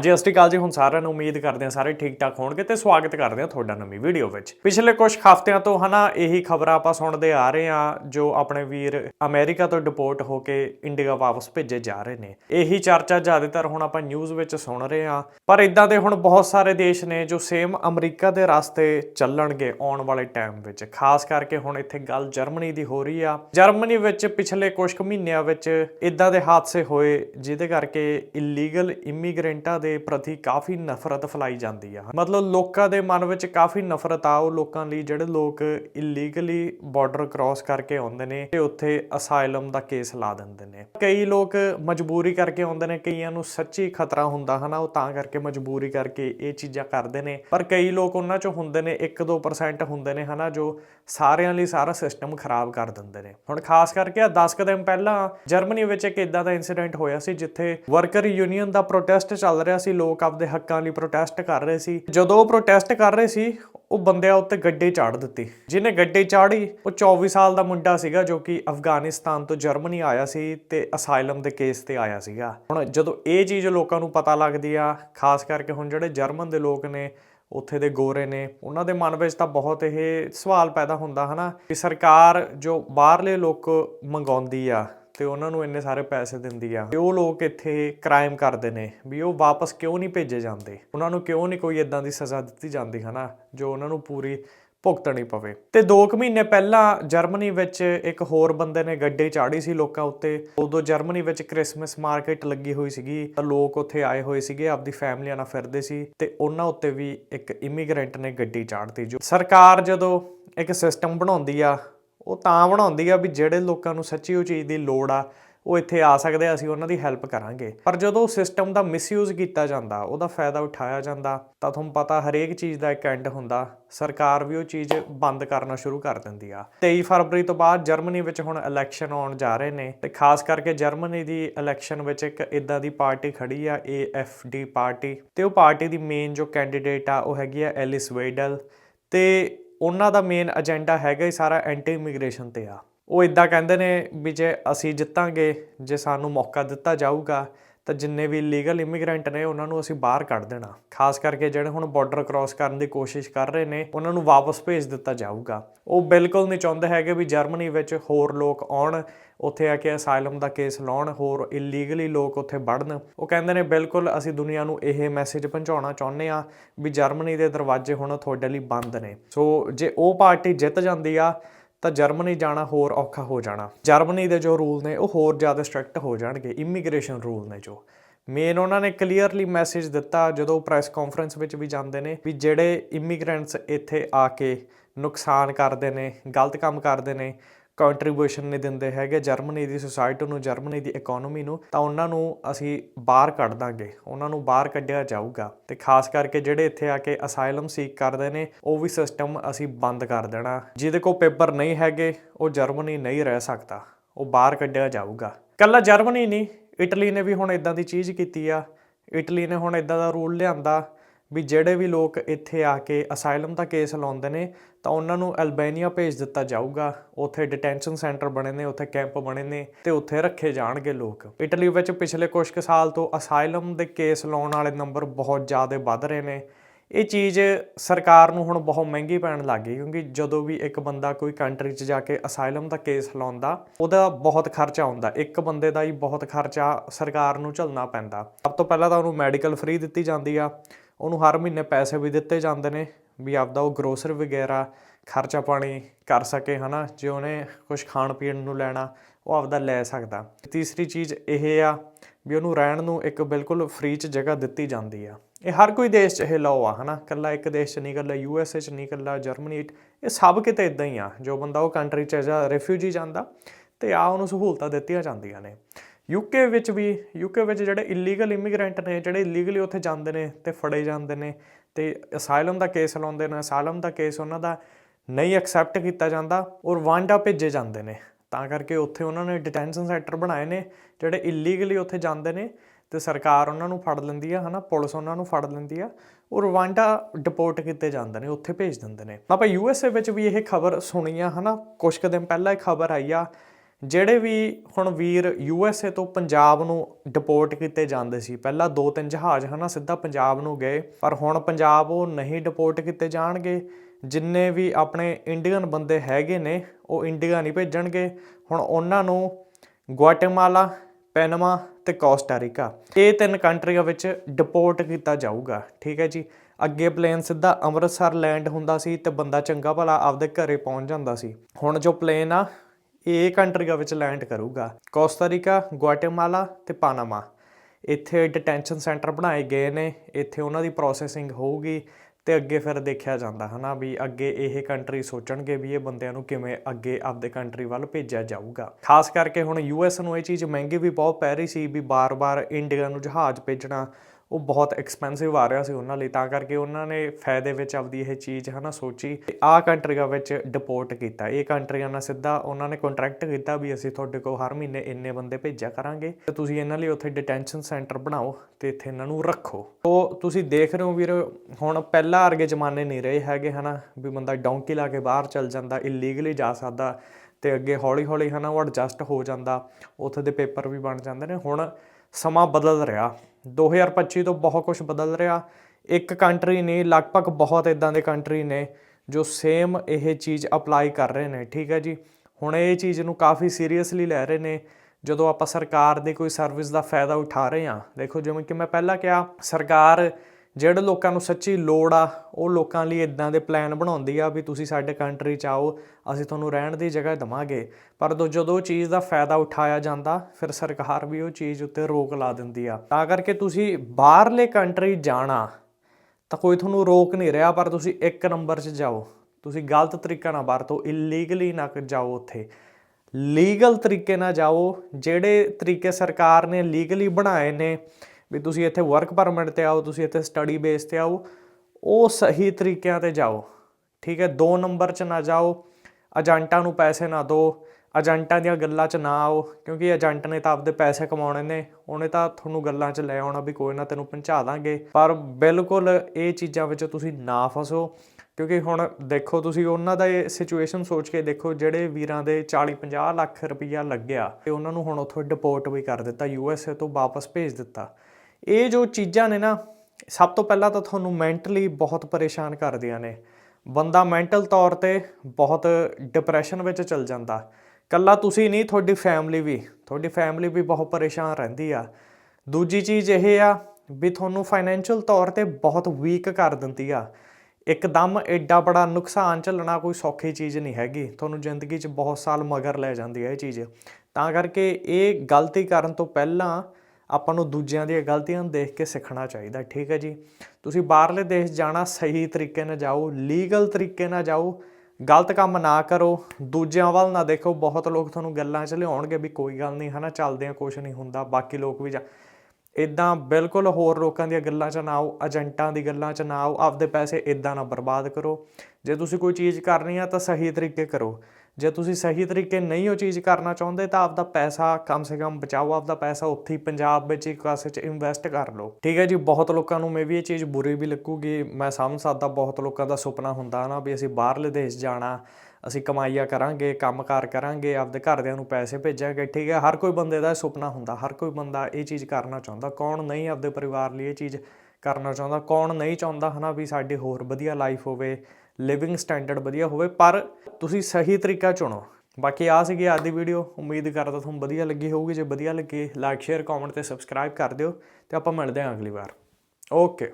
ਜੀ ਅਸਲੀ ਕਾਲ ਜੀ। ਹੁਣ ਸਾਰਿਆਂ ਨੂੰ ਉਮੀਦ ਕਰਦੇ ਹਾਂ ਸਾਰੇ ਠੀਕ ਠਾਕ ਹੋਣਗੇ ਤੇ ਸਵਾਗਤ ਕਰਦੇ ਹਾਂ ਤੁਹਾਡਾ ਨਵੀਂ ਵੀਡੀਓ ਵਿੱਚ। ਪਿਛਲੇ ਕੁਝ ਹਫ਼ਤਿਆਂ ਤੋਂ ਹਨਾ, ਇਹੀ ਖਬਰਾਂ ਆਪਾਂ ਸੁਣਦੇ ਆ ਰਹੇ ਹਾਂ, ਜੋ ਆਪਣੇ ਵੀਰ ਅਮਰੀਕਾ ਤੋਂ ਡਿਪੋਰਟ ਹੋ ਕੇ ਇੰਡੀਆ ਵਾਪਸ ਭੇਜੇ ਜਾ ਰਹੇ ਨੇ। ਇਹੀ ਚਰਚਾ ਜ਼ਿਆਦਾਤਰ ਹੁਣ ਆਪਾਂ ਨਿਊਜ਼ ਵਿੱਚ ਸੁਣ ਰਹੇ ਹਾਂ। ਪਰ ਇਦਾਂ ਦੇ ਹੁਣ ਬਹੁਤ ਸਾਰੇ ਦੇਸ਼ ਨੇ ਜੋ ਸੇਮ ਅਮਰੀਕਾ ਦੇ ਰਸਤੇ ਚੱਲਣਗੇ ਆਉਣ ਵਾਲੇ ਟਾਈਮ ਵਿੱਚ। ਖਾਸ ਕਰਕੇ ਹੁਣ ਇੱਥੇ ਗੱਲ ਜਰਮਨੀ ਦੀ ਹੋ ਰਹੀ ਆ। ਜਰਮਨੀ ਵਿੱਚ ਪਿਛਲੇ ਕੁਝ ਕੁ ਮਹੀਨਿਆਂ ਵਿੱਚ ਇਦਾਂ ਦੇ ਹਾਦਸੇ ਹੋਏ, ਜਿਹਦੇ ਕਰਕੇ ਇਲੀਗਲ ਇਮੀਗ੍ਰੈਂਟਾਂ ਦੇ ਪ੍ਰਤੀ ਕਾਫੀ ਨਫ਼ਰਤ ਫੈਲਾਈ ਜਾਂਦੀ ਆ। ਮਤਲਬ ਲੋਕਾਂ ਦੇ ਮਨ ਵਿੱਚ ਕਾਫੀ ਨਫ਼ਰਤ ਆ, ਉਹ ਲੋਕਾਂ ਲਈ ਜਿਹੜੇ ਲੋਕ ਇਲੀਗਲੀ ਬਾਰਡਰ ਕ੍ਰਾਸ ਕਰਕੇ ਆਉਂਦੇ ਨੇ ਤੇ ਉੱਥੇ ਅਸਾਈਲਮ ਦਾ ਕੇਸ ਲਾ ਦਿੰਦੇ ਨੇ। ਕਈ ਲੋਕ ਮਜਬੂਰੀ ਕਰਕੇ ਆਉਂਦੇ ਨੇ, ਕਈਆਂ ਨੂੰ ਸੱਚੀ ਖਤਰਾ ਹੁੰਦਾ ਹਨਾ, ਉਹ ਤਾਂ ਕਰਕੇ ਮਜਬੂਰੀ ਕਰਕੇ ਇਹ ਚੀਜ਼ਾਂ ਕਰਦੇ ਨੇ। ਪਰ ਕਈ ਲੋਕ ਉਹਨਾਂ ਚੋਂ ਹੁੰਦੇ ਨੇ 1-2% ਹੁੰਦੇ ਨੇ ਹਨਾ, ਜੋ ਸਾਰਿਆਂ ਲਈ ਸਾਰਾ ਸਿਸਟਮ ਖਰਾਬ ਕਰ ਦਿੰਦੇ ਨੇ। ਹੁਣ ਖਾਸ ਕਰਕੇ ਆ 10 ਕੁ ਦਿਨ ਪਹਿਲਾਂ ਜਰਮਨੀ ਵਿੱਚ ਇੱਕ ਇਦਾਂ ਦਾ ਇਨਸੀਡੈਂਟ ਹੋਇਆ ਸੀ, ਜਿੱਥੇ ਵਰਕਰ ਯੂਨੀਅਨ ਦਾ ਪ੍ਰੋਟੈਸਟ ਚੱਲ ਰਿਹਾ ਸੀ, ਲੋਕ ਆਪਦੇ ਹੱਕਾਂ ਲਈ ਪ੍ਰੋਟੈਸਟ ਕਰ ਰਹੇ ਸੀ। ਜਦੋਂ ਉਹ ਪ੍ਰੋਟੈਸਟ ਕਰ ਰਹੇ ਸੀ, ਉਹ ਬੰਦਿਆਂ ਉੱਤੇ ਗੱਡੀ ਚਾੜ ਦਿੱਤੀ। ਜਿਹਨੇ ਗੱਡੀ ਚਾੜੀ ਉਹ 24 ਸਾਲ ਦਾ ਮੁੰਡਾ ਸੀਗਾ ਜੋ ਕਿ ਅਫਗਾਨਿਸਤਾਨ ਤੋਂ ਜਰਮਨੀ ਆਇਆ ਸੀ ਤੇ ਅਸਾਈਲਮ ਦੇ ਕੇਸ ਤੇ ਆਇਆ ਸੀਗਾ। ਹੁਣ ਜਦੋਂ ਇਹ ਚੀਜ਼ ਲੋਕਾਂ ਨੂੰ ਪਤਾ ਲੱਗਦੀ ਆ, ਖਾਸ ਕਰਕੇ ਹੁਣ ਜਿਹੜੇ ਜਰਮਨ ਦੇ ਲੋਕ ਨੇ, ਉੱਥੇ ਦੇ ਗੋਰੇ ਨੇ, ਉਹਨਾਂ ਦੇ ਮਨ ਵਿੱਚ ਤਾਂ ਬਹੁਤ ਇਹ ਸਵਾਲ ਪੈਦਾ ਹੁੰਦਾ, ਹਨਾ? ਕਿ ਸਰਕਾਰ ਜੋ ਬਾਹਰਲੇ ਲੋਕ ਮੰਗਾਉਂਦੀ ਆ ਤੇ ਉਹਨਾਂ ਨੂੰ ਇੰਨੇ ਸਾਰੇ ਪੈਸੇ ਦਿੰਦੀ ਆ। ਤੇ ਉਹ ਲੋਕ ਇੱਥੇ ਕ੍ਰਾਈਮ ਕਰਦੇ ਨੇ ਵੀ ਉਹ ਵਾਪਸ ਕਿਉਂ ਨਹੀਂ ਭੇਜੇ ਜਾਂਦੇ? ਉਹਨਾਂ ਨੂੰ ਕਿਉਂ ਨਹੀਂ ਕੋਈ ਇਦਾਂ ਦੀ ਸਜ਼ਾ ਦਿੱਤੀ ਜਾਂਦੀ, ਹਨਾ? ਜੋ ਉਹਨਾਂ ਨੂੰ ਪੂਰੀ ਭੁਗਤਣੀ ਪਵੇ। ਤੇ 2 ਕੁ ਮਹੀਨੇ ਪਹਿਲਾਂ ਜਰਮਨੀ ਵਿੱਚ ਇੱਕ ਹੋਰ ਬੰਦੇ ਨੇ ਗੱਡੀ ਚਾੜੀ ਸੀ ਲੋਕਾਂ ਉੱਤੇ। ਉਦੋਂ ਜਰਮਨੀ ਵਿੱਚ ਕ੍ਰਿਸਮਸ ਮਾਰਕੀਟ ਲੱਗੀ ਹੋਈ ਸੀਗੀ। ਤਾਂ ਲੋਕ ਉੱਥੇ ਆਏ ਹੋਏ ਸੀਗੇ, ਆਪਦੀ ਫੈਮਲੀਆਂ ਨਾਲ ਫਿਰਦੇ ਸੀ ਤੇ ਉਹਨਾਂ ਉੱਤੇ ਵੀ ਇੱਕ ਇਮੀਗ੍ਰੈਂਟ ਨੇ ਗੱਡੀ ਚਾੜਤੀ ਜੋ ਸਰਕਾਰ ਜਦੋਂ ਇੱਕ ਸਿਸਟਮ ਬਣਾਉਂਦੀ ਆ ਉਹ ਤਾਂ ਬਣਾਉਂਦੀ ਆ ਵੀ ਜਿਹੜੇ ਲੋਕਾਂ ਨੂੰ ਸੱਚੀ ਉਹ ਚੀਜ਼ ਦੀ ਲੋੜ ਆ, ਉਹ ਇੱਥੇ ਆ ਸਕਦੇ ਆ, ਅਸੀਂ ਉਹਨਾਂ ਦੀ ਹੈਲਪ ਕਰਾਂਗੇ। ਪਰ ਜਦੋਂ ਸਿਸਟਮ ਦਾ ਮਿਸਯੂਜ਼ ਕੀਤਾ ਜਾਂਦਾ, ਉਹਦਾ ਫਾਇਦਾ ਉਠਾਇਆ ਜਾਂਦਾ, ਤਾਂ ਤੁਹਾਨੂੰ ਪਤਾ ਹਰੇਕ ਚੀਜ਼ ਦਾ ਇੱਕ ਐਂਡ ਹੁੰਦਾ। ਸਰਕਾਰ ਵੀ ਉਹ ਚੀਜ਼ ਬੰਦ ਕਰਨਾ ਸ਼ੁਰੂ ਕਰ ਦਿੰਦੀ ਆ। 23 ਫਰਵਰੀ ਤੋਂ ਬਾਅਦ ਜਰਮਨੀ ਵਿੱਚ ਹੁਣ ਇਲੈਕਸ਼ਨ ਆਉਣ ਜਾ ਰਹੇ ਨੇ, ਤੇ ਖਾਸ ਕਰਕੇ ਜਰਮਨੀ ਦੀ ਇਲੈਕਸ਼ਨ ਵਿੱਚ ਇੱਕ ਇਦਾਂ ਦੀ ਪਾਰਟੀ ਖੜੀ ਆ AFD ਪਾਰਟੀ ਤੇ ਉਹ ਪਾਰਟੀ ਦੀ ਮੇਨ ਜੋ ਕੈਂਡੀਡੇਟ ਆ, ਉਹ ਹੈਗੀ ਆ ਐਲਿਸ ਵੇਡਲ ਤੇ ਉਹਨਾਂ ਦਾ ਮੇਨ ਏਜੰਡਾ ਹੈਗਾ ਹੀ ਸਾਰਾ ਐਂਟੀ ਇਮੀਗ੍ਰੇਸ਼ਨ ਤੇ ਆ। ਉਹ ਇਦਾਂ ਕਹਿੰਦੇ ਨੇ ਵੀ ਜੇ ਅਸੀਂ ਜਿੱਤਾਂਗੇ, ਜੇ ਸਾਨੂੰ ਮੌਕਾ ਦਿੱਤਾ ਜਾਊਗਾ ਤਾਂ ਜਿੰਨੇ ਵੀ ਲੀਗਲ ਇਮੀਗ੍ਰੈਂਟ ਨੇ, ਉਹਨਾਂ ਨੂੰ ਅਸੀਂ ਬਾਹਰ ਕੱਢ ਦੇਣਾ। ਖਾਸ ਕਰਕੇ ਜਿਹੜੇ ਹੁਣ ਬਾਰਡਰ ਕ੍ਰਾਸ ਕਰਨ ਦੀ ਕੋਸ਼ਿਸ਼ ਕਰ ਰਹੇ ਨੇ, ਉਹਨਾਂ ਨੂੰ ਵਾਪਸ ਭੇਜ ਦਿੱਤਾ ਜਾਊਗਾ। ਉਹ ਬਿਲਕੁਲ ਨਹੀਂ ਚਾਹੁੰਦੇ ਹੈਗੇ ਵੀ ਜਰਮਨੀ ਵਿੱਚ ਹੋਰ ਲੋਕ ਆਉਣ, ਉੱਥੇ ਆ ਕੇ ਅਸਾਈਲਮ ਦਾ ਕੇਸ ਲਾਉਣ, ਹੋਰ ਇਲੀਗਲੀ ਲੋਕ ਉੱਥੇ ਵੜਨ ਉਹ ਕਹਿੰਦੇ ਨੇ, ਬਿਲਕੁਲ ਅਸੀਂ ਦੁਨੀਆ ਨੂੰ ਇਹ ਮੈਸੇਜ ਪਹੁੰਚਾਉਣਾ ਚਾਹੁੰਦੇ ਆ ਵੀ ਜਰਮਨੀ ਦੇ ਦਰਵਾਜ਼ੇ ਹੁਣ ਤੁਹਾਡੇ ਲਈ ਬੰਦ ਨੇ। ਸੋ ਜੇ ਉਹ ਪਾਰਟੀ ਜਿੱਤ ਜਾਂਦੀ ਆ ਤਾਂ ਜਰਮਨੀ ਜਾਣਾ ਹੋਰ ਔਖਾ ਹੋ ਜਾਣਾ। ਜਰਮਨੀ ਦੇ ਜੋ ਰੂਲ ਨੇ, ਉਹ ਹੋਰ ਜ਼ਿਆਦਾ ਸਟ੍ਰਿਕਟ ਹੋ ਜਾਣਗੇ। ਇਮੀਗ੍ਰੇਸ਼ਨ ਰੂਲ ਨੇ ਜੋ। ਮੇਨ ਉਹਨਾਂ ਨੇ ਕਲੀਅਰਲੀ ਮੈਸੇਜ ਦਿੱਤਾ ਜਦੋਂ ਪ੍ਰੈਸ ਕਾਨਫਰੰਸ ਵਿੱਚ ਵੀ ਜਾਂਦੇ ਨੇ ਵੀ ਜਿਹੜੇ ਇਮੀਗ੍ਰੈਂਟਸ ਇੱਥੇ ਆ ਕੇ ਨੁਕਸਾਨ ਕਰਦੇ ਨੇ, ਗਲਤ ਕੰਮ ਕਰਦੇ ਨੇ ਕੰਟਰੀਬਿਊਸ਼ਨ ਨਹੀਂ ਦਿੰਦੇ ਹੈਗੇ ਜਰਮਨੀ ਦੀ ਸੋਸਾਇਟੀ ਨੂੰ ਜਰਮਨੀ ਦੀ ਇਕਨੋਮੀ ਨੂੰ, ਤਾਂ ਉਹਨਾਂ ਨੂੰ ਅਸੀਂ ਬਾਹਰ ਕੱਢ ਦਾਂਗੇ। ਉਹਨਾਂ ਨੂੰ ਬਾਹਰ ਕੱਢਿਆ ਜਾਊਗਾ। ਤੇ ਖਾਸ ਕਰਕੇ ਜਿਹੜੇ ਇੱਥੇ ਆ ਕੇ ਅਸਾਈਲਮ ਸੀਕ ਕਰਦੇ ਨੇ, ਉਹ ਵੀ ਸਿਸਟਮ ਅਸੀਂ ਬੰਦ ਕਰ ਦੇਣਾ। ਜਿਹਦੇ ਕੋਲ ਪੇਪਰ ਨਹੀਂ ਹੈਗੇ, ਉਹ ਜਰਮਨੀ ਨਹੀਂ ਰਹਿ ਸਕਦਾ। ਉਹ ਬਾਹਰ ਕੱਢਿਆ ਜਾਊਗਾ। ਕੱਲਾ ਜਰਮਨੀ ਨਹੀਂ ਇਟਲੀ ਨੇ ਵੀ ਹੁਣ ਇਦਾਂ ਦੀ ਚੀਜ਼ ਕੀਤੀ ਆ। ਇਟਲੀ ਨੇ ਹੁਣ ਇਦਾਂ ਦਾ ਰੂਲ ਲਿਆਂਦਾ। ਵੀ ਜਿਹੜੇ ਵੀ ਲੋਕ ਇੱਥੇ ਆ ਕੇ ਅਸਾਈਲਮ ਦਾ ਕੇਸ ਲਾਉਂਦੇ ਨੇ, ਤਾਂ ਉਹਨਾਂ ਨੂੰ ਅਲਬੇਨੀਆ ਭੇਜ ਦਿੱਤਾ ਜਾਊਗਾ। ਉੱਥੇ ਡਿਟੈਂਸ਼ਨ ਸੈਂਟਰ ਬਣੇ ਨੇ, ਉੱਥੇ ਕੈਂਪ ਬਣੇ ਨੇ ਤੇ ਉੱਥੇ ਰੱਖੇ ਜਾਣਗੇ ਲੋਕ। ਇਟਲੀ ਵਿੱਚ ਪਿਛਲੇ ਕੁਝ ਕੁ ਸਾਲ ਤੋਂ ਅਸਾਈਲਮ ਦੇ ਕੇਸ ਲਾਉਣ ਵਾਲੇ ਨੰਬਰ ਬਹੁਤ ਜ਼ਿਆਦਾ ਵੱਧ ਰਹੇ ਨੇ। ਇਹ ਚੀਜ਼ ਸਰਕਾਰ ਨੂੰ ਹੁਣ ਬਹੁਤ ਮਹਿੰਗੀ ਪੈਣ ਲੱਗ ਗਈ, ਕਿਉਂਕਿ ਜਦੋਂ ਵੀ ਇੱਕ ਬੰਦਾ ਕੋਈ ਕੰਟਰੀ 'ਚ ਜਾ ਕੇ ਅਸਾਈਲਮ ਦਾ ਕੇਸ ਲਾਉਂਦਾ, ਉਹਦਾ ਬਹੁਤ ਖਰਚਾ ਹੁੰਦਾ ਇੱਕ ਬੰਦੇ ਦਾ ਹੀ ਬਹੁਤ ਖਰਚਾ ਸਰਕਾਰ ਨੂੰ ਝੱਲਣਾ ਪੈਂਦਾ। ਸਭ ਤੋਂ ਪਹਿਲਾਂ ਤਾਂ ਉਹਨੂੰ ਮੈਡੀਕਲ ਫ੍ਰੀ ਦਿੱਤੀ ਜਾਂਦੀ ਆ। ਉਹਨੂੰ ਹਰ ਮਹੀਨੇ ਪੈਸੇ ਵੀ ਦਿੱਤੇ ਜਾਂਦੇ ਨੇ ਵੀ ਆਪਦਾ ਉਹ ਗਰੋਸਰ ਵਗੈਰਾ ਖਰਚਾ ਪਾਣੀ ਕਰ ਸਕੇ, ਹਨਾ? ਜੇ ਉਹਨੇ ਕੁਝ ਖਾਣ ਪੀਣ ਨੂੰ ਲੈਣਾ, ਉਹ ਆਪਦਾ ਲੈ ਸਕਦਾ। ਤੀਸਰੀ ਚੀਜ਼ ਇਹ ਆ ਵੀ ਉਹਨੂੰ ਰਹਿਣ ਨੂੰ ਇੱਕ ਬਿਲਕੁਲ ਫ੍ਰੀ ਚ ਜਗ੍ਹਾ ਦਿੱਤੀ ਜਾਂਦੀ ਆ। ਇਹ ਹਰ ਕੋਈ ਦੇਸ਼ 'ਚ ਇਹ ਲਾਓ ਆ, ਹਨਾ? ਕੱਲਾ ਇੱਕ ਦੇਸ਼ 'ਚ ਨਹੀਂ ਕੱਲਾ ਯੂ ਐਸ ਏ 'ਚ ਨਹੀਂ ਕੱਲਾ ਜਰਮਨੀ ਇਹ ਸਭ ਕਿਤੇ ਇਦਾਂ ਹੀ ਆ। ਜੋ ਬੰਦਾ ਉਹ ਕੰਟਰੀ 'ਚ ਜਾਂ ਰੈਫਿਊਜੀ ਜਾਂਦਾ, ਤੇ ਆ ਉਹਨੂੰ ਸਹੂਲਤਾਂ ਦਿੱਤੀਆਂ ਜਾਂਦੀਆਂ ਨੇ। ਯੂਕੇ ਵਿੱਚ ਵੀ ਯੂਕੇ ਵਿੱਚ ਜਿਹੜੇ ਇਲੀਗਲ ਇਮੀਗ੍ਰੈਂਟ ਨੇ, ਜਿਹੜੇ ਇਲੀਗਲੀ ਉੱਥੇ ਜਾਂਦੇ ਨੇ ਤੇ ਫੜੇ ਜਾਂਦੇ ਨੇ ਤੇ ਅਸਾਈਲਮ ਦਾ ਕੇਸ ਲਾਉਂਦੇ ਨੇ ਅਸਾਈਲਮ ਦਾ ਕੇਸ ਉਹਨਾਂ ਦਾ ਨਹੀਂ ਐਕਸੈਪਟ ਕੀਤਾ ਜਾਂਦਾ ਔਰ ਵਾਂਡਾ ਭੇਜੇ ਜਾਂਦੇ ਨੇ। ਤਾਂ ਕਰਕੇ ਉੱਥੇ ਉਹਨਾਂ ਨੇ ਡਿਟੈਂਸ਼ਨ ਸੈਂਟਰ ਬਣਾਏ ਨੇ, ਜਿਹੜੇ ਇਲੀਗਲੀ ਉੱਥੇ ਜਾਂਦੇ ਨੇ ਤੇ ਸਰਕਾਰ ਉਹਨਾਂ ਨੂੰ ਫੜ ਲੈਂਦੀ ਆ, ਹਨਾ, ਪੁਲਿਸ ਉਹਨਾਂ ਨੂੰ ਫੜ ਲੈਂਦੀ ਆ ਉਹ ਰਵਾਂਡਾ ਡਿਪੋਰਟ ਕੀਤੇ ਜਾਂਦੇ ਨੇ, ਉੱਥੇ ਭੇਜ ਦਿੰਦੇ ਨੇ। ਆਪਾਂ ਯੂ ਐਸ ਏ ਵਿੱਚ ਵੀ ਇਹ ਖਬਰ ਸੁਣੀ ਆ, ਹਨਾ ਕੁਝ ਕੁ ਦਿਨ ਪਹਿਲਾਂ ਇਹ ਖਬਰ ਆਈ ਆ ਜਿਹੜੇ ਵੀ ਹੁਣ ਵੀਰ ਯੂ ਐਸ ਏ ਤੋਂ ਪੰਜਾਬ ਨੂੰ ਡਿਪੋਰਟ ਕੀਤੇ ਜਾਂਦੇ ਸੀ, ਪਹਿਲਾਂ ਦੋ ਤਿੰਨ ਜਹਾਜ਼ ਹਨਾ ਸਿੱਧਾ ਪੰਜਾਬ ਨੂੰ ਗਏ, ਪਰ ਹੁਣ ਪੰਜਾਬ ਉਹ ਨਹੀਂ ਡਿਪੋਰਟ ਕੀਤੇ ਜਾਣਗੇ। ਜਿੰਨੇ ਵੀ ਆਪਣੇ ਇੰਡੀਅਨ ਬੰਦੇ ਹੈਗੇ ਨੇ, ਉਹ ਇੰਡੀਆ ਨਹੀਂ ਭੇਜਣਗੇ। ਹੁਣ ਉਹਨਾਂ ਨੂੰ ਗੁਆਟੇਮਾਲਾ ਪੈਨਮਾ ਤੇ ਕੋਸਟਾਰੀਕਾ ਇਹ ਤਿੰਨ ਕੰਟਰੀਆਂ ਵਿੱਚ ਡਿਪੋਰਟ ਕੀਤਾ ਜਾਊਗਾ, ਠੀਕ ਹੈ ਜੀ? ਅੱਗੇ ਪਲੇਨ ਸਿੱਧਾ ਅੰਮ੍ਰਿਤਸਰ ਲੈਂਡ ਹੁੰਦਾ ਸੀ ਤੇ ਬੰਦਾ ਚੰਗਾ ਭਲਾ ਆਪਦੇ ਘਰੇ ਪਹੁੰਚ ਜਾਂਦਾ ਸੀ। ਹੁਣ ਜੋ ਪਲੇਨ ਆ ਇਹ ਕੰਟਰੀਆਂ ਵਿੱਚ ਲੈਂਡ ਕਰੂਗਾ। ਕੋਸਟਾਰੀਕਾ ਗੁਆਟੇਮਾਲਾ ਤੇ ਪਾਨਾਮਾ। ਇੱਥੇ ਡਿਟੈਂਸ਼ਨ ਸੈਂਟਰ ਬਣਾਏ ਗਏ ਨੇ। ਇੱਥੇ ਉਹਨਾਂ ਦੀ ਪ੍ਰੋਸੈਸਿੰਗ ਹੋਊਗੀ ਤੇ ਅੱਗੇ ਫਿਰ ਦੇਖਿਆ ਜਾਂਦਾ ਹਨਾ ਵੀ ਅੱਗੇ ਇਹ ਕੰਟਰੀ ਸੋਚਣਗੇ ਵੀ ਇਹ ਬੰਦਿਆਂ ਨੂੰ ਕਿਵੇਂ ਅੱਗੇ ਆਪਦੇ ਕੰਟਰੀ ਵੱਲ ਭੇਜਿਆ ਜਾਊਗਾ। ਖਾਸ ਕਰਕੇ ਹੁਣ ਯੂਐਸ ਨੂੰ ਇਹ ਚੀਜ਼ ਮਹਿੰਗੀ ਵੀ ਬਹੁਤ ਪੈ ਰਹੀ ਸੀ ਵੀ ਬਾਰ-ਬਾਰ ਇੰਡੀਆ ਨੂੰ ਜਹਾਜ਼ ਭੇਜਣਾ ਉਹ ਬਹੁਤ ਐਕਸਪੈਂਸਿਵ ਆ ਰਿਹਾ ਸੀ ਉਹਨਾਂ ਲਈ, ਤਾਂ ਕਰਕੇ ਉਹਨਾਂ ਨੇ ਫਾਇਦੇ ਵਿੱਚ ਆਪਦੀ ਇਹ ਚੀਜ਼ ਹਨਾ ਸੋਚੀ ਤੇ ਆਹ ਕੰਟਰੀਆਂ ਵਿੱਚ ਡਿਪੋਰਟ ਕੀਤਾ। ਇਹ ਕੰਟਰੀਆਂ ਨਾਲ ਸਿੱਧਾ ਉਹਨਾਂ ਨੇ ਕੰਟਰੈਕਟ ਕੀਤਾ ਵੀ ਅਸੀਂ ਤੁਹਾਡੇ ਕੋਲ ਹਰ ਮਹੀਨੇ ਇੰਨੇ ਬੰਦੇ ਭੇਜਿਆ ਕਰਾਂਗੇ ਤੇ ਤੁਸੀਂ ਇਹਨਾਂ ਲਈ ਉੱਥੇ ਡਿਟੈਂਸ਼ਨ ਸੈਂਟਰ ਬਣਾਓ ਤੇ ਇੱਥੇ ਇਹਨਾਂ ਨੂੰ ਰੱਖੋ। ਉਹ ਤੁਸੀਂ ਦੇਖ ਰਹੇ ਹੋ ਵੀਰ, ਹੁਣ ਪਹਿਲਾਂ ਵਰਗੇ ਜ਼ਮਾਨੇ ਨਹੀਂ ਰਹੇ ਹੈਗੇ ਹਨਾ, ਵੀ ਬੰਦਾ ਡੌਂਕੀ ਲਾ ਕੇ ਬਾਹਰ ਚੱਲ ਜਾਂਦਾ ਇਲੀਗਲੀ ਜਾ ਸਕਦਾ। ਤੇ ਅੱਗੇ ਹੌਲੀ ਹੌਲੀ ਹਨਾ ਉਹ ਐਡਜਸਟ ਹੋ ਜਾਂਦਾ, ਉੱਥੇ ਦੇ ਪੇਪਰ ਵੀ ਬਣ ਜਾਂਦੇ ਨੇ। ਹੁਣ ਸਮਾਂ ਬਦਲ ਰਿਹਾ। 2025 ਤੋਂ ਬਹੁਤ ਕੁਝ ਬਦਲ ਰਿਹਾ। ਇੱਕ ਕੰਟਰੀ ਨਹੀਂ, ਲਗਭਗ ਬਹੁਤ ਇਦਾਂ ਦੇ ਕੰਟਰੀ ਨੇ ਜੋ ਸੇਮ ਇਹ ਚੀਜ਼ ਅਪਲਾਈ ਕਰ ਰਹੇ ਨੇ, ਠੀਕ ਹੈ ਜੀ? ਹੁਣ ਇਹ ਚੀਜ਼ ਨੂੰ ਕਾਫੀ ਸੀਰੀਅਸਲੀ ਲੈ ਰਹੇ ਨੇ। ਜਦੋਂ ਆਪਾਂ ਸਰਕਾਰ ਦੀ ਕੋਈ ਸਰਵਿਸ ਦਾ ਫਾਇਦਾ ਉਠਾ ਰਹੇ ਹਾਂ, ਦੇਖੋ ਜਿਵੇਂ ਕਿ ਮੈਂ ਪਹਿਲਾਂ ਕਿਹਾ, ਸਰਕਾਰ ਜਿਹੜੇ ਲੋਕਾਂ ਨੂੰ ਸੱਚੀ ਲੋੜ ਆ, ਉਹ ਲੋਕਾਂ ਲਈ ਇਦਾਂ ਦੇ ਪਲਾਨ ਬਣਾਉਂਦੀ ਆ ਵੀ ਤੁਸੀਂ ਸਾਡੇ ਕੰਟਰੀ ਚ ਆਓ, ਅਸੀਂ ਤੁਹਾਨੂੰ ਰਹਿਣ ਦੀ ਜਗ੍ਹਾ ਦਵਾਂਗੇ। ਪਰ ਦੋ ਜਦੋਂ ਉਹ ਚੀਜ਼ ਦਾ ਫਾਇਦਾ ਉਠਾਇਆ ਜਾਂਦਾ, ਫਿਰ ਸਰਕਾਰ ਵੀ ਉਹ ਚੀਜ਼ ਉੱਤੇ ਰੋਕ ਲਾ ਦਿੰਦੀ ਆ। ਤਾਂ ਕਰਕੇ ਤੁਸੀਂ ਬਾਹਰਲੇ ਕੰਟਰੀ ਜਾਣਾ, ਤਾਂ ਕੋਈ ਤੁਹਾਨੂੰ ਰੋਕ ਨਹੀਂ ਰਿਹਾ, ਪਰ ਤੁਸੀਂ ਇੱਕ ਨੰਬਰ 'ਚ ਜਾਓ। ਤੁਸੀਂ ਗਲਤ ਤਰੀਕਾ ਨਾਲ ਵਰਤੋ ਇਲੀਗਲੀ ਨਾ ਜਾਓ ਉੱਥੇ। ਲੀਗਲ ਤਰੀਕੇ ਨਾਲ ਜਾਓ, ਜਿਹੜੇ ਤਰੀਕੇ ਸਰਕਾਰ ਨੇ ਲੀਗਲੀ ਬਣਾਏ ਨੇ ਵੀ ਤੁਸੀਂ ਇੱਥੇ ਵਰਕ ਪਰਮਿਟ ਤੇ ਆਓ, ਤੁਸੀਂ ਇੱਥੇ ਸਟੱਡੀ ਬੇਸ ਤੇ ਆਓ, ਉਹ ਸਹੀ ਤਰੀਕਿਆਂ ਤੇ ਜਾਓ। ਠੀਕ ਹੈ, ਦੋ ਨੰਬਰ 'ਚ ਨਾ ਜਾਓ ਏਜੰਟਾਂ ਨੂੰ ਪੈਸੇ ਨਾ ਦਿਓ ਏਜੰਟਾਂ ਦੀਆਂ ਗੱਲਾਂ 'ਚ ਨਾ ਆਓ, ਕਿਉਂਕਿ ਏਜੰਟ ਨੇ ਤਾਂ ਆਪਦੇ ਪੈਸੇ ਕਮਾਉਣੇ ਨੇ, ਉਹਨੇ ਤਾਂ ਤੁਹਾਨੂੰ ਗੱਲਾਂ 'ਚ ਲੈ ਆਉਣਾ ਵੀ ਕੋਈ ਨਾ ਤੈਨੂੰ ਪਹੁੰਚਾ ਦਾਂਗੇ। ਪਰ ਬਿਲਕੁਲ ਇਹ ਚੀਜ਼ਾਂ ਵਿੱਚ ਤੁਸੀਂ ਨਾ ਫਸੋ, ਕਿਉਂਕਿ ਹੁਣ ਦੇਖੋ ਤੁਸੀਂ ਉਹਨਾਂ ਦਾ ਇਹ ਸਿਚੁਏਸ਼ਨ ਸੋਚ ਕੇ ਦੇਖੋ, ਜਿਹੜੇ ਵੀਰਾਂ ਦੇ 40 50 ਲੱਖ ਰੁਪਈਆ ਲੱਗਿਆ, ਤੇ ਉਹਨਾਂ ਨੂੰ ਹੁਣ ਉੱਥੋਂ ਡਿਪੋਰਟ ਵੀ ਕਰ ਦਿੱਤਾ ਯੂ ਐਸ ਏ ਤੋਂ ਵਾਪਸ ਭੇਜ ਦਿੱਤਾ। ਇਹ ਜੋ ਚੀਜ਼ਾਂ ਨੇ ਨਾ, ਸਭ ਤੋਂ ਪਹਿਲਾਂ ਤਾਂ ਤੁਹਾਨੂੰ ਮੈਂਟਲੀ ਬਹੁਤ ਪਰੇਸ਼ਾਨ ਕਰਦੀਆਂ ਨੇ। ਬੰਦਾ ਮੈਂਟਲ ਤੌਰ ਤੇ ਬਹੁਤ ਡਿਪਰੈਸ਼ਨ ਵਿੱਚ ਚਲ ਜਾਂਦਾ। ਕੱਲਾ ਤੁਸੀਂ ਨਹੀਂ, ਤੁਹਾਡੀ ਫੈਮਿਲੀ ਵੀ। ਤੁਹਾਡੀ ਫੈਮਿਲੀ ਵੀ ਬਹੁਤ ਪਰੇਸ਼ਾਨ ਰਹਿੰਦੀ ਆ। ਦੂਜੀ ਚੀਜ਼ ਇਹ ਆ ਵੀ ਤੁਹਾਨੂੰ ਫਾਈਨੈਂਸ਼ੀਅਲ ਤੌਰ ਤੇ ਬਹੁਤ ਵੀਕ ਕਰ ਦਿੰਦੀ ਆ। ਇੱਕਦਮ ਐਡਾ ਬੜਾ ਨੁਕਸਾਨ ਝੱਲਣਾ ਕੋਈ ਸੌਖੀ ਚੀਜ਼ ਨਹੀਂ ਹੈਗੀ। ਤੁਹਾਨੂੰ ਜ਼ਿੰਦਗੀ 'ਚ ਬਹੁਤ ਸਾਲ ਮਗਰ ਲੈ ਜਾਂਦੀ ਹੈ ਇਹ ਚੀਜ਼। ਤਾਂ ਕਰਕੇ ਇਹ ਗਲਤੀ ਕਰਨ ਤੋਂ ਪਹਿਲਾਂ ਆਪਾਂ ਨੂੰ ਦੂਜਿਆਂ ਦੀਆਂ ਗਲਤੀਆਂ ਨੂੰ ਦੇਖ ਕੇ ਸਿੱਖਣਾ ਚਾਹੀਦਾ, ਠੀਕ ਹੈ ਜੀ? ਤੁਸੀਂ ਬਾਹਰਲੇ ਦੇਸ਼ ਜਾਣਾ, ਸਹੀ ਤਰੀਕੇ ਨਾਲ ਜਾਓ, ਲੀਗਲ ਤਰੀਕੇ ਨਾਲ ਜਾਓ, ਗਲਤ ਕੰਮ ਨਾ ਕਰੋ, ਦੂਜਿਆਂ ਵੱਲ ਨਾ ਦੇਖੋ, ਬਹੁਤ ਲੋਕ ਤੁਹਾਨੂੰ ਗੱਲਾਂ 'ਚ ਲਿਆਉਣਗੇ ਵੀ ਕੋਈ ਗੱਲ ਨਹੀਂ, ਹਨਾ ਚੱਲਦੇ ਆ ਕੁਝ ਨਹੀਂ ਹੁੰਦਾ, ਬਾਕੀ ਲੋਕ ਵੀ ਜਾ ਇਦਾਂ ਬਿਲਕੁਲ ਹੋਰ ਲੋਕਾਂ ਦੀਆਂ ਗੱਲਾਂ 'ਚ ਨਾ ਆਓ, ਏਜੰਟਾਂ ਦੀ ਗੱਲਾਂ 'ਚ ਨਾ ਆਓ, ਆਪਦੇ ਪੈਸੇ ਇਦਾਂ ਨਾ ਬਰਬਾਦ ਕਰੋ, ਜੇ ਤੁਸੀਂ ਕੋਈ ਚੀਜ਼ ਕਰਨੀ ਆ ਤਾਂ ਸਹੀ ਤਰੀਕੇ ਕਰੋ। ਜੇ ਤੁਸੀਂ ਸਹੀ ਤਰੀਕੇ ਨਹੀਂ ਉਹ ਚੀਜ਼ ਕਰਨਾ ਚਾਹੁੰਦੇ ਤਾਂ ਆਪਦਾ ਪੈਸਾ ਕਮ ਸੇ ਕਮ ਬਚਾਓ, ਆਪਦਾ ਪੈਸਾ ਉੱਥੇ ਹੀ ਪੰਜਾਬ ਵਿੱਚ ਇੱਕ ਪਾਸੇ 'ਚ ਇਨਵੈਸਟ ਕਰ ਲਓ। ਠੀਕ ਹੈ ਜੀ, ਬਹੁਤ ਲੋਕਾਂ ਨੂੰ ਮੇ ਵੀ ਇਹ ਚੀਜ਼ ਬੁਰੀ ਵੀ ਲੱਗੂਗੀ। ਮੈਂ ਸਮਝ ਸਕਦਾ ਬਹੁਤ ਲੋਕਾਂ ਦਾ ਸੁਪਨਾ ਹੁੰਦਾ ਨਾ ਵੀ ਅਸੀਂ ਬਾਹਰਲੇ ਦੇਸ਼ ਜਾਣਾ, ਅਸੀਂ ਕਮਾਈਆਂ ਕਰਾਂਗੇ, ਕੰਮਕਾਰ ਕਰਾਂਗੇ, ਆਪਦੇ ਘਰਦਿਆਂ ਨੂੰ ਪੈਸੇ ਭੇਜਾਂਗੇ। ਠੀਕ ਹੈ, ਹਰ ਕੋਈ ਬੰਦੇ ਦਾ ਸੁਪਨਾ ਹੁੰਦਾ, ਹਰ ਕੋਈ ਬੰਦਾ ਇਹ ਚੀਜ਼ ਕਰਨਾ ਚਾਹੁੰਦਾ। ਕੌਣ ਨਹੀਂ ਆਪਦੇ ਪਰਿਵਾਰ ਲਈ ਇਹ ਚੀਜ਼ ਕਰਨਾ ਚਾਹੁੰਦਾ। ਕੌਣ ਨਹੀਂ ਚਾਹੁੰਦਾ ਹਨਾ ਵੀ ਸਾਡੀ ਹੋਰ ਵਧੀਆ ਲਾਈਫ ਹੋਵੇ ਲਿਵਿੰਗ ਸਟੈਂਡਰਡ ਵਧੀਆ ਹੋਵੇ, ਪਰ ਤੁਸੀਂ ਸਹੀ ਤਰੀਕਾ ਚੁਣੋ। ਬਾਕੀ ਆ ਸੀਗੀ ਅੱਜ ਦੀ ਵੀਡੀਓ ਉਮੀਦ ਕਰਦਾ ਤੁਹਾਨੂੰ ਵਧੀਆ ਲੱਗੀ ਹੋਊਗੀ। ਜੇ ਵਧੀਆ ਲੱਗੇ ਲਾਈਕ ਸ਼ੇਅਰ ਕਮੈਂਟ ਤੇ ਸਬਸਕ੍ਰਾਈਬ ਕਰ ਦਿਓ ਤੇ ਆਪਾਂ ਮਿਲਦੇ ਹਾਂ ਅਗਲੀ ਵਾਰ। ਓਕੇ